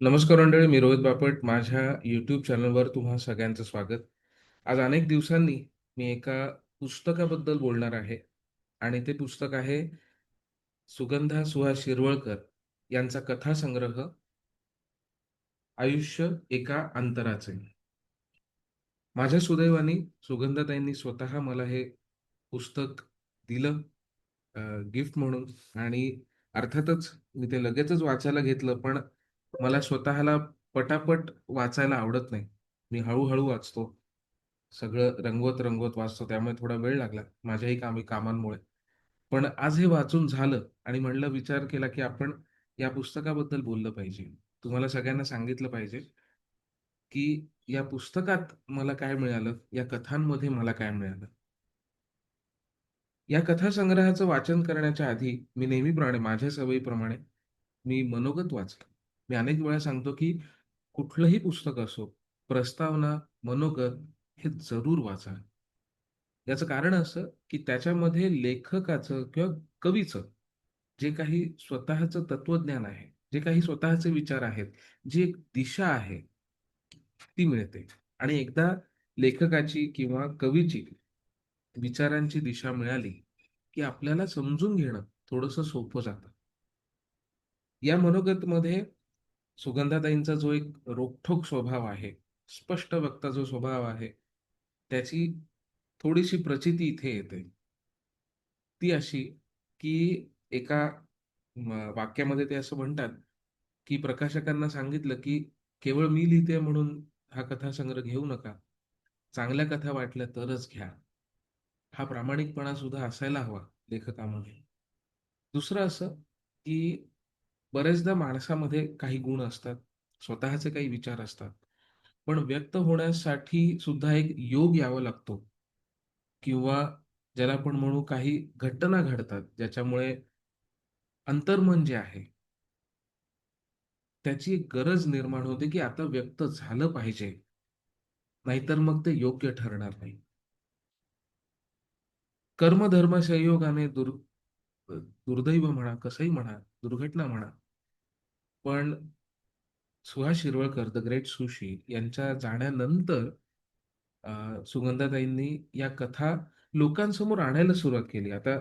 नमस्कार मंडळी मी रोहित बापट. माझ्या यूट्यूब चॅनलवर तुम्हा सगळ्यांचं स्वागत. आज अनेक दिवसांनी मी एका पुस्तकाबद्दल बोलणार आहे आणि ते पुस्तक आहे सुगंधा सुहास शिरवळकर यांचा कथासंग्रह आयुष्य एका अंतराचे. माझ्या सुदैवाने सुगंधाताईंनी स्वतः मला हे पुस्तक दिलं गिफ्ट म्हणून आणि अर्थातच मी ते लगेचच वाचायला घेतलं पण मला स्वतःला पटापट वाचायला आवडत नाही. मी हळूहळू वाचतो. सगळं रंगवत रंगवत वाचतो. त्यामुळे थोडा वेळ लागला माझ्याही कामी कामांमुळे. पण आज हे वाचून झालं आणि म्हणलं विचार केला की आपण या पुस्तकाबद्दल बोललं पाहिजे. तुम्हाला सगळ्यांना सांगितलं पाहिजे की या पुस्तकात मला काय मिळालं? या कथांमध्ये मला काय मिळालं? या कथासंग्रहाचं वाचन करण्याच्या आधी मी नेहमीप्रमाणे माझ्या सवयीप्रमाणे मी मनोगत वाचलं. मी अनेक वेळा सांगतो की कुठलंही पुस्तक असो प्रस्तावना मनोगत हे जरूर वाचा. याचं कारण असं की त्याच्यामध्ये लेखकाचं किंवा कवीचं जे काही स्वतःचं तत्वज्ञान आहे जे काही स्वतःचे विचार आहेत जी एक दिशा आहे ती मिळते. आणि एकदा लेखकाची किंवा कवीची विचारांची दिशा मिळाली की आपल्याला समजून घेणं थोडंसं सोपं जातं. या मनोगतमध्ये सुगंधाताईंचा जो एक रोखठोक स्वभाव आहे स्पष्ट वक्ता जो स्वभाव आहे त्याची थोडीशी प्रचिती इथे येते. ती अशी की एका वाक्यामध्ये ते असं म्हणतात की प्रकाशकांना सांगितलं की केवळ मी लिहिते म्हणून हा कथासंग्रह घेऊ नका. चांगल्या कथा वाटल्या तरच घ्या. हा प्रामाणिकपणा सुद्धा असायला हवा लेखकामध्ये. दुसरं असं की बरेचदा माणसामध्ये काही गुण असतात स्वतःचे काही विचार असतात. पण व्यक्त होण्यासाठी सुद्धा एक योग यावा लागतो. किंवा ज्याला आपण म्हणू काही घटना घडतात ज्याच्यामुळे अंतर्मन जे आहे त्याची एक गरज निर्माण होते की आता व्यक्त झालं पाहिजे. नाहीतर मग ते योग्य ठरणार नाही. कर्मधर्म संयोगाने दुर् दुर्दैव म्हणा कसंही म्हणा दुर्घटना म्हणा पण Suhas Shirwalkar the great sushi यांच्या जाण्यानंतर सुगंधाताईंनी या कथा लोकांसमोर आणायला सुरुवात केली. आता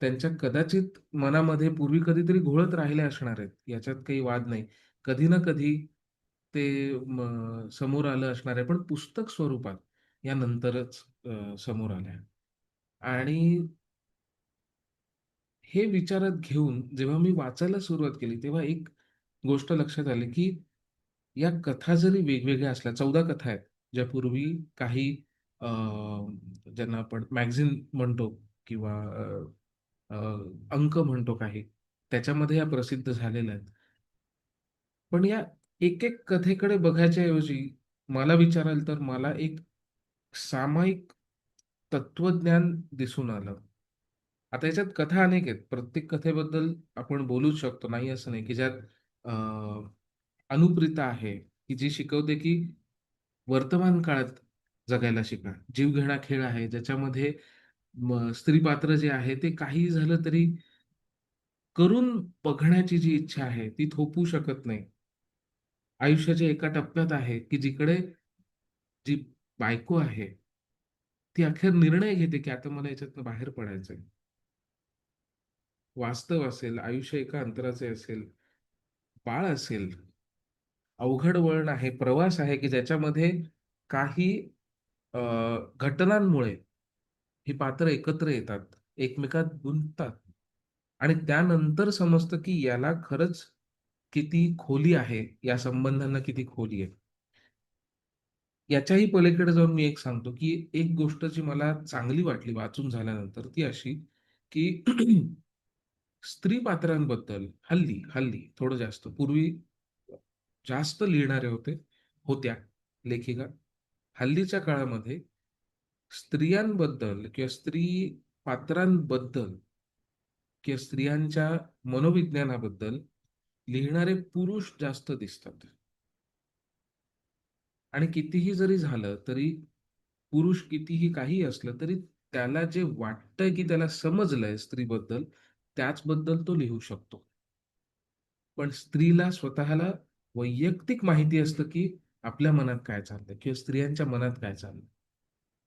त्यांच्या कदाचित मनामध्ये पूर्वी कधीतरी घोळत राहिले असणार आहेत याच्यात काही वाद नाही. कधी ना कधी ते समोर आलं असणार आहे पण पुस्तक स्वरूपात या नंतरच समोर आल्या आणि हे विचारात घेऊन जेव्हा मी वाचायला सुरुवात केली तेव्हा एक गोष्ट लक्षात आली की या कथा जरी वेगवेगळ्या असल्या चौदा कथा आहेत ज्या पूर्वी काही ज्यांना आपण मॅगझिन म्हणतो किंवा अंक म्हणतो काही त्याच्यामध्ये या प्रसिद्ध झालेल्या आहेत. पण या एक एक कथेकडे बघायच्या ऐवजी मला विचाराल तर मला एक सामायिक तत्वज्ञान दिसून आलं. आता याच्यात कथा अनेक आहेत. प्रत्येक कथेबद्दल आपण बोलूच शकतो. नाही असं नाही की ज्यात अनुप्रिता आहे की जी शिकवते की वर्तमान काळात जगायला शिका जीवघेणा खेळ आहे ज्याच्यामध्ये स्त्री पात्र जे आहे ते काही झालं तरी करून बघण्याची जी इच्छा आहे ती थोपू शकत नाही. आयुष्याच्या एका टप्प्यात आहे की जिकडे जी बायको आहे ती अखेर निर्णय घेते की आता मला याच्यातनं बाहेर पडायचंय. वास्तव असेल आयुष्य एका अंतराचे असेल बाळ असेल अवघड वळण आहे प्रवास आहे की ज्याच्यामध्ये काही घटनांमुळे ही पात्र एकत्र येतात एकमेकात गुंततात. आणि त्यानंतर समजतं की याला खरंच किती खोली आहे या संबंधांना किती खोली आहे. याच्याही पलीकडे जाऊन मी एक सांगतो की एक गोष्ट जी मला चांगली वाटली वाचून झाल्यानंतर ती अशी की स्त्री पात्रांबद्दल हल्ली हल्ली थोडं जास्त. पूर्वी जास्त लिहिणारे होते होत्या लेखिका. हल्लीच्या काळामध्ये स्त्रियांबद्दल किंवा स्त्री पात्रांबद्दल किंवा स्त्रियांच्या मनोविज्ञानाबद्दल लिहिणारे पुरुष जास्त दिसतात. आणि कितीही जरी झालं तरी पुरुष कितीही काही असलं तरी त्याला जे वाटतंय की त्याला समजलंय स्त्रीबद्दल त्याचबद्दल तो लिहू शकतो पण स्त्रीला स्वतःला वैयक्तिक माहिती असतं की आपल्या मनात काय चाललंय किंवा स्त्रियांच्या मनात काय चाललंय.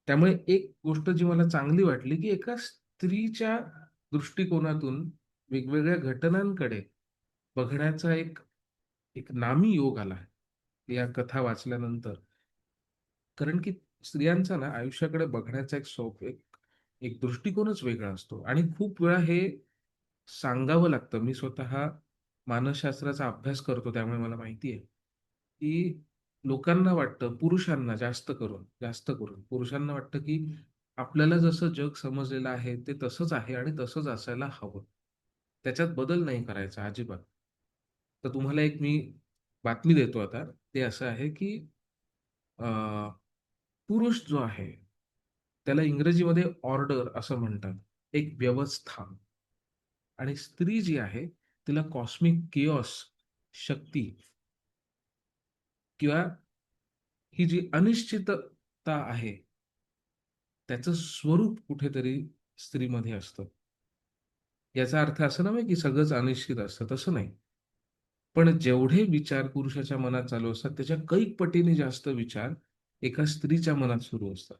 त्यामुळे एक गोष्ट जी मला चांगली वाटली, की एका स्त्रीच्या दृष्टिकोनातून वेगवेगळ्या घटनांकडे बघण्याचा एक एक नामी योग आला या कथा वाचल्यानंतर. कारण की स्त्रियांचा ना आयुष्याकडे बघण्याचा एक सोप एक एक दृष्टिकोनच वेगळा असतो आणि खूप वेळा हे सांगावं लागतं. मी स्वतः मानसशास्त्राचा अभ्यास करतो त्यामुळे मला माहिती आहे, की लोकांना वाटतं पुरुषांना जास्त करून, जास्त करून पुरुषांना वाटतं, की आपल्याला जसं जग समजलेलं आहे ते तसंच आहे आणि तसंच असायला हवं. त्याच्यात बदल नाही करायचा अजिबात. तर तुम्हाला एक मी बातमी देतो आता. ते असं आहे, की पुरुष जो आहे, त्याला इंग्रजीमध्ये ऑर्डर असं म्हणतात. एक व्यवस्था आणि स्त्री जी आहे, तिला कॉस्मिक किओस शक्ती किंवा ही जी अनिश्चितता आहे, त्याचं स्वरूप कुठेतरी स्त्रीमध्ये असतं. याचा अर्थ असं नव्हे, की सगळंच अनिश्चित असतं, तसं नाही. पण जेवढे विचार पुरुषाच्या मनात चालू असतात, त्याच्या कैक पटीने जास्त विचार एका स्त्रीच्या मनात सुरू असतात.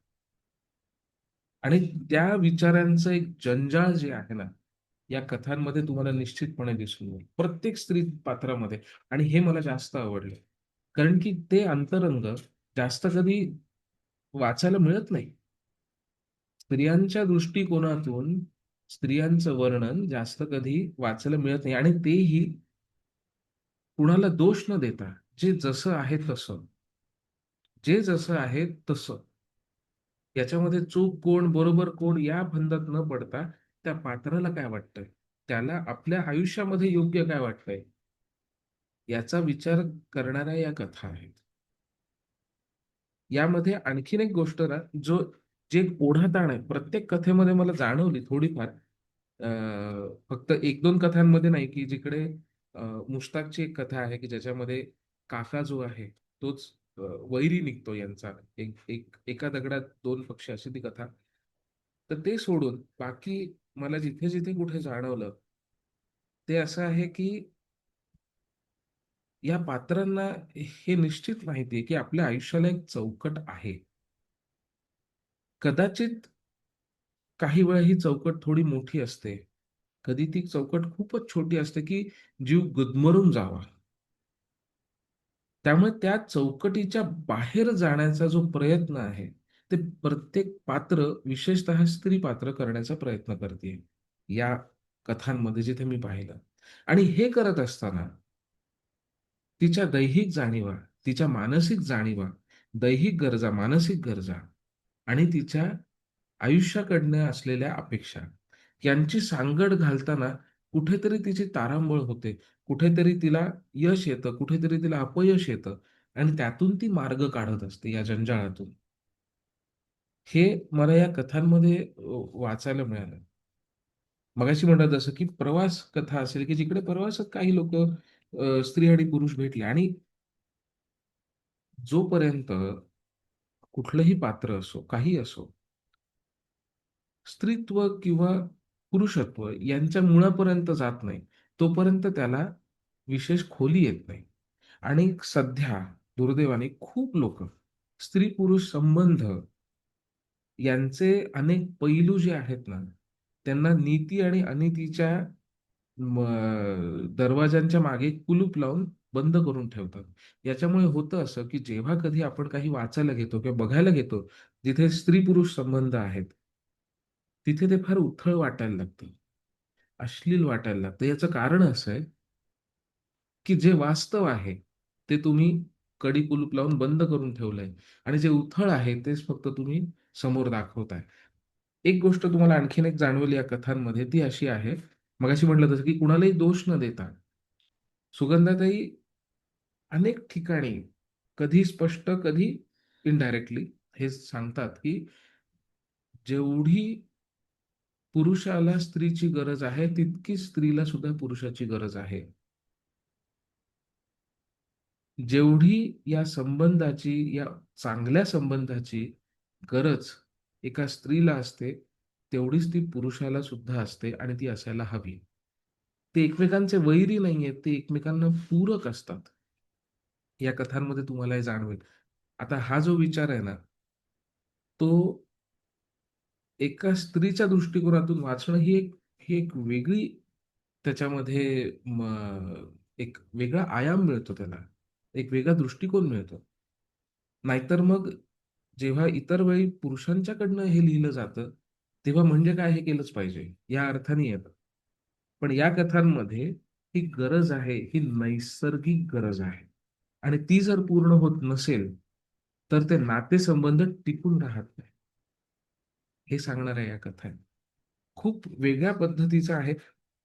आणि त्या विचारांचं एक जंजाळ जे आहे ना, या कथांमध्ये तुम्हाला निश्चितपणे दिसून येईल. प्रत्येक स्त्री पात्रामध्ये आणि हे मला जास्त आवडले. कारण की ते अंतरंग जास्त कधी वाचायला मिळत नाही. स्त्रियांच्या दृष्टिकोनातून स्त्रियांचं वर्णन जास्त कधी वाचायला मिळत नाही आणि तेही कुणाला दोष न देता, जे जसं आहे तसं. जे जसं आहे तसं. याच्यामध्ये चूक कोण, बरोबर कोण या फंदात न पडता त्या पात्राला काय वाटतंय? त्याला आपल्या आयुष्यामध्ये योग्य काय वाटतंय? याचा विचार करणाऱ्या या कथा आहेत. यामध्ये आणखीन एक गोष्ट ना, जो जे ओढाताण आहे, प्रत्येक कथेमध्ये मला जाणवली थोडीफार. फक्त 1-2 कथांमध्ये नाही, की जिकडे मुश्ताकची एक कथा आहे, की ज्याच्यामध्ये काका जो आहे, तोच वैरी निघतो यांचा. एक एक एका दगडात दोन पक्षी अशी ती कथा. तर ते सोडून बाकी मला जिथे-जिथे कुठे जाणवलं, ते असं आहे, की या पात्रांना हे निश्चित माहिती आहे, की आपल्या आयुष्याला एक चौकट आहे. कदाचित काही वेळा ही चौकट थोडी मोठी असते. कधी ती चौकट खूपच छोटी असते, की जीव गुदमरून जावा. त्यामुळे त्या चौकटीच्या बाहेर जाण्याचा जो प्रयत्न आहे, ते प्रत्येक पात्र विशेषतः स्त्री पात्र करण्याचा प्रयत्न करते या कथांमध्ये जिथे मी पाहिलं आणि हे करत असताना तिच्या दैहिक जाणीवा, तिच्या मानसिक जाणीवा, दैहिक गरजा, मानसिक गरजा आणि तिच्या आयुष्याकडनं असलेल्या अपेक्षा यांची सांगड घालताना कुठेतरी तिची तारांबळ होते. कुठेतरी तिला यश येतं, कुठेतरी तिला अपयश येतं आणि त्यातून ती मार्ग काढत असते या जंजाळातून. हे मला या कथांमध्ये अ, वाचायला मिळालं. मगाशी म्हणतात जसं की प्रवास कथा असेल, की जिकडे प्रवासात काही लोकं स्त्री आणि पुरुष भेटले आणि जोपर्यंत कुठलंही पात्र असो, काही असो, स्त्रीत्व किंवा पुरुषत्व यांच्या मुळापर्यंत जात नाही, तोपर्यंत त्याला विशेष खोली येत नाही. आणि सध्या दुर्दैवाने खूप लोकं स्त्री-पुरुष संबंध यांचे अनेक पैलू जे आहेत ना, त्यांना नीती आणि अनितीच्या दरवाजांच्या मागे कुलूप लावून बंद करून ठेवतात. याच्यामुळे होतं असं, की जेव्हा कधी आपण काही वाचायला घेतो किंवा बघायला घेतो, जिथे स्त्री-पुरुष संबंध आहेत, तिथे ते फार उथळ वाटायला लागतं. अश्लील वाटायला लागतं. याचं कारण असं आहे, की जे वास्तव आहे, ते तुम्ही कडी कुलूप लावून बंद करून ठेवलंय आणि जे उथळ आहे, तेच फक्त तुम्ही समोर दाखवताय. एक गोष्ट तुम्हाला आणखीन एक जाणवली या कथांमध्ये, ती अशी आहे, मग अशी म्हटलं तसं, की कुणालाही दोष न देता, सुगंधाताई अनेक ठिकाणी कधी स्पष्ट, कधी इनडायरेक्टली हे सांगतात, की जेवढी पुरुषाला स्त्रीची गरज आहे, तितकी स्त्रीला सुद्धा पुरुषाची गरज आहे. जेवढी या संबंधाची, या चांगल्या संबंधाची गरज एका स्त्रीला असते, तेवढीच ती पुरुषाला सुद्धा असते आणि ती असायला हवी. ते एकमेकांचे वैरी नाहीयेत, ते एकमेकांना पूरक असतात. या कथांमध्ये तुम्हाला हे जाणवेल. आता हा जो विचार आहे ना, तो एका स्त्रीच्या दृष्टिकोनातून वाचणं ही एक ही एक वेगळी त्याच्यामध्ये एक वेगळा आयाम मिळतो त्याला. एक वेगळा दृष्टिकोन मिळतो. नाहीतर मग जेव्हा इतर वेळी पुरुषांच्याकडनं हे लिहिलं जातं, तेव्हा म्हणजे काय हे केलंच पाहिजे, या अर्थाने येतं. पण या कथांमध्ये ही गरज आहे, ही नैसर्गिक गरज आहे. आणि ती जर पूर्ण होत नसेल, तर ते नातेसंबंध टिकून राहत नाही. हे सांगणाऱ्या या कथा खूप वेगळ्या पद्धतीचा आहे.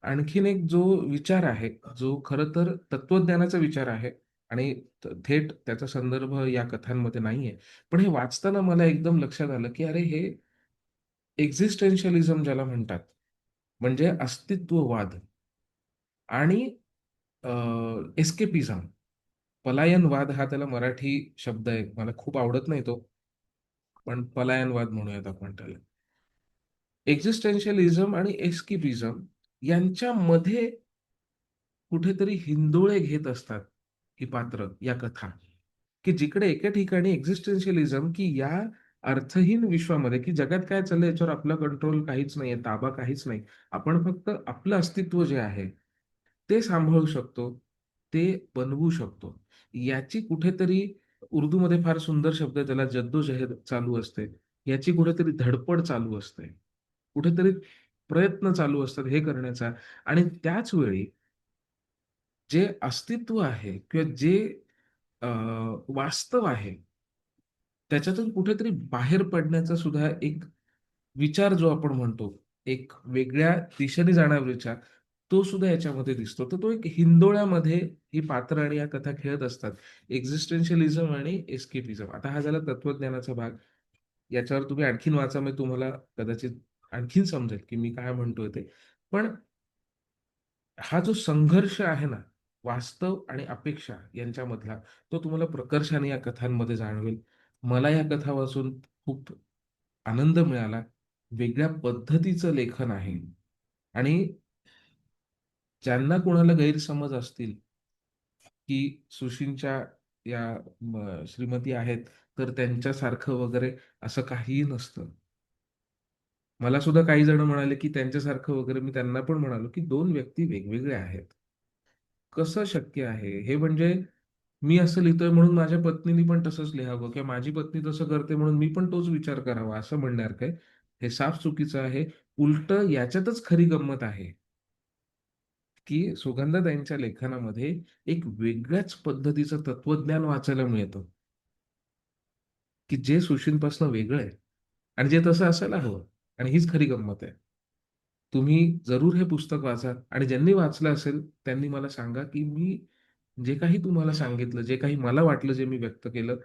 आणखीन एक जो विचार आहे, जो खर तर तत्वज्ञानाचा विचार आहे आणि थेट त्याचा संदर्भ या कथांमध्ये नाहीये. पण हे वाचताना मला एकदम लक्षात आलं, की अरे हे एक्झिस्टेन्शियलिझम ज्याला म्हणतात, म्हणजे अस्तित्ववाद आणि एस्केपिझम, पलायनवाद हा त्याला मराठी शब्द आहे. मला खूप आवडत नाही तो, पण पलायनवाद म्हणूयात आपण त्याला. एक्झिस्टेन्शियलिझम आणि एस्केपिझम यांच्यामध्ये कुठेतरी हिंदोळे घेत असतात ही पात्र, या कथा, की जिकडे एका ठिकाणी एक्झिस्टेन्शियलिझम, की या अर्थहीन विश्वामध्ये, की जगात काय चाललंय याच्यावर आपला कंट्रोल काहीच नाहीये, ताबा काहीच नाही. आपण फक्त आपलं अस्तित्व जे आहे, ते सांभाळू शकतो, ते बनवू शकतो. याची कुठेतरी उर्दूमध्ये फार सुंदर शब्द आहे त्याला जद्दोजहद चालू असते. याची कुठेतरी धडपड चालू असते. कुठेतरी प्रयत्न चालू असतात हे करण्याचा आणि त्याच वेळी जे अस्तित्व आहे किंवा जे वास्तव आहे, त्याच्यातून कुठेतरी बाहेर पडण्याचा सुद्धा एक विचार जो आपण म्हणतो, एक वेगळ्या दिशेने जाणारा विचार, तो सुद्धा याच्यामध्ये दिसतो. तर तो एक हिंदोळ्यामध्ये ही पात्र आणि या कथा खेळत असतात. एक्झिस्टेन्शियलिझम आणि एस्केपिझम. आता हा झाला तत्वज्ञानाचा भाग. याच्यावर तुम्ही आणखीन वाचा, म्हणजे तुम्हाला कदाचित आणखीन समजेल, की मी काय म्हणतोय ते. पण हा जो संघर्ष आहे ना, वास्तव आणि अपेक्षा यांच्यामधला, तो तुम्हाला प्रकर्षाने या कथांमध्ये जाणवेल. मला या कथा वाचून खूप आनंद मिळाला. वेगळ्या पद्धतीचं लेखन आहे आणि ज्यांना कोणाला गैरसमज असतील, की सुशींच्या या श्रीमती आहेत, तर त्यांच्यासारखं वगैरे असं काहीही नसतं. मला सुद्धा काही जण म्हणाले, की त्यांच्यासारखं वगैरे मी त्यांना पण म्हणालो, की दोन व्यक्ती वेगवेगळ्या आहेत. कसं शक्य आहे? हे म्हणजे मी असं लिहितोय म्हणून माझ्या पत्नीने पण तसंच लिहावं किंवा माझी पत्नी तसं करते म्हणून मी पण तोच विचार करावा असं म्हणणार काय? हे साफ चुकीचं आहे. उलट याच्यातच खरी गंमत आहे, की सुगंधाताईंच्या लेखनामध्ये एक वेगळ्याच पद्धतीचं तत्वज्ञान वाचायला मिळतं, की जे सुशींपासून वेगळं आहे आणि जे तसं असायला हवं आणि हीच खरी गंमत आहे. तुम्ही जरूर हे पुस्तक वाचा आणि ज्यांनी वाचलं असेल त्यांनी मला सांगा, की मी जे काही तुम्हाला सांगितलं, जे काही मला वाटलं, जे मी व्यक्त केलं,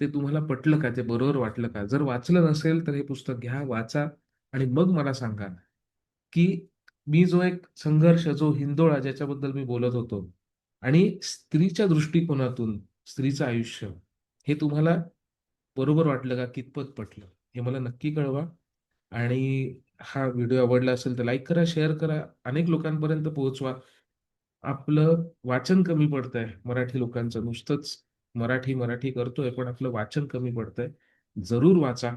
ते तुम्हाला पटलं का? ते बरोबर वाटलं का? जर वाचलं नसेल तर हे पुस्तक घ्या, वाचा आणि मग मला सांगा, की मी जो एक संघर्ष, जो हिंदोळा ज्याच्याबद्दल मी बोलत होतो आणि स्त्रीच्या दृष्टिकोनातून स्त्रीचं आयुष्य, हे तुम्हाला बरोबर वाटलं का? कितपत पटलं? हे मला नक्की कळवा आणि हा व्हिडिओ आवडला असेल तर लाईक करा, शेअर करा, अनेक लोकांपर्यंत पोहोचवा. आपलं वाचन कमी पडतंय मराठी लोकांचं. नुसतंच मराठी, मराठी करतोय, पण आपलं वाचन कमी पडतंय. जरूर वाचा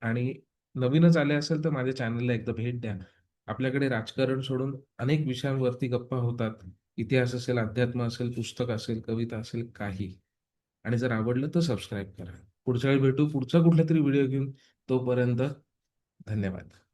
आणि नवीनच आले असेल तर माझ्या चॅनलला एकदा भेट द्या. आपल्याकडे राजकारण सोडून अनेक विषयांवरती गप्पा होतात. इतिहास असेल, अध्यात्म असेल, पुस्तक असेल, कविता असेल, काही. आणि जर आवडलं तर सबस्क्राईब करा. पुढच्या वेळी भेटू पुढचा कुठलातरी व्हिडिओ घेऊन. तोपर्यंत धन्यवाद.